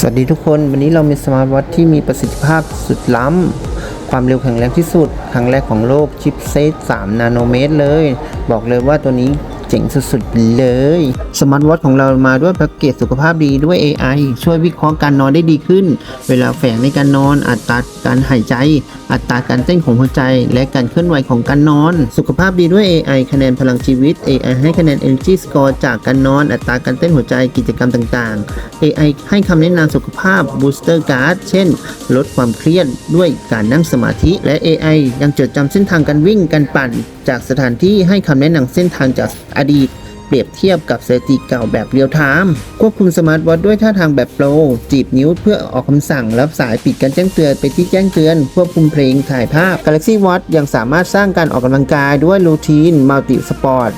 สวัสดีทุกคน วันนี้เรามีสมาร์ทวอทที่มีประสิทธิภาพสุดล้ำ ความเร็วแข็งแรงที่สุด ครั้งแรกของโลกชิปเซต3 นาโนเมตรเลย บอกเลยว่าตัวนี้ เจ๋งสุดๆเลยสมาร์ทวอทของเรามาด้วยแพ็กเกจสุขภาพดีด้วย AI ช่วยวิเคราะห์การนอนได้ดีขึ้น เวลาแฝงในการนอน อัตราการหายใจ อัตราการเต้นของหัวใจ และการเคลื่อนไหวของการนอน สุขภาพดีด้วย AI คะแนนพลังชีวิต AI ให้คะแนน Energy Score จากการนอน อัตราการเต้นหัวใจกิจกรรมต่างๆ AI ให้คำแนะนำสุขภาพ Booster Card เช่น ลดความเครียดด้วยการนั่งสมาธิและ AI ยังจดจำเส้นทางการวิ่งการปั่น จากสถานที่ให้คำแนะนำเส้นทางจากอดีต เปรียบเทียบกับสถิติเก่าแบบเรียลไทม์ควบคุมสมาร์ทวอทด้วยท่าทางแบบโปรจีบนิ้วเพื่อออกคำสั่ง รับสายปิดการแจ้งเตือนไปที่แจ้งเตือน ควบคุมเพลงถ่ายภาพ Galaxy Watch ยังสามารถสร้างการออกกำลังกายด้วยรูทีนมัลติสปอร์ต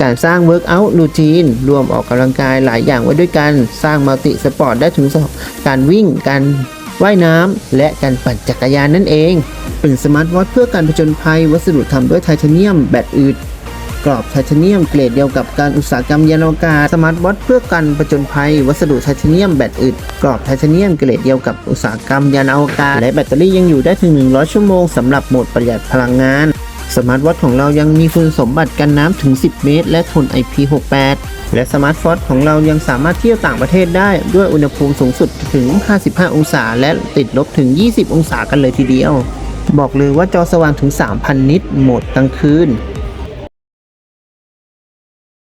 การสร้าง Workout Routine รวมออกกำลังกายหลายอย่างไว้ด้วยกัน สร้างมัลติสปอร์ตได้ถึงสองการวิ่งการว่ายน้ำ และการปั่นจักรยานนั่นเอง เป็นสมาร์ทวอทเพื่อการผจญภัยวัสดุทำด้วยไทเทเนียม แบตอึด กรอบไทเทเนียมเกรดเดียวกับการอุตสาหกรรมยานอวกาศสมาร์ทวอทเพื่อการประจนภัย วัสดุไทเทเนียมแบตอึดกรอบไทเทเนียมเกรดเดียวกับอุตสาหกรรมยานอวกาศและแบตเตอรี่ยังอยู่ได้ถึง 100 ชั่วโมงสำหรับโหมดประหยัดพลังงานสมาร์ทวอทของเรายังมีคุณสมบัติกันน้ำถึง 10 เมตร และทน IP68 และสมาร์ทวอทของเรายังสามารถเที่ยวต่างประเทศได้ด้วยอุณหภูมิสูงสุดถึง 55 องศา และติดลบถึง 20 องศากันเลยทีเดียว บอกเลยว่าจอสว่างถึง 3,000 นิตโหมดกลางคืน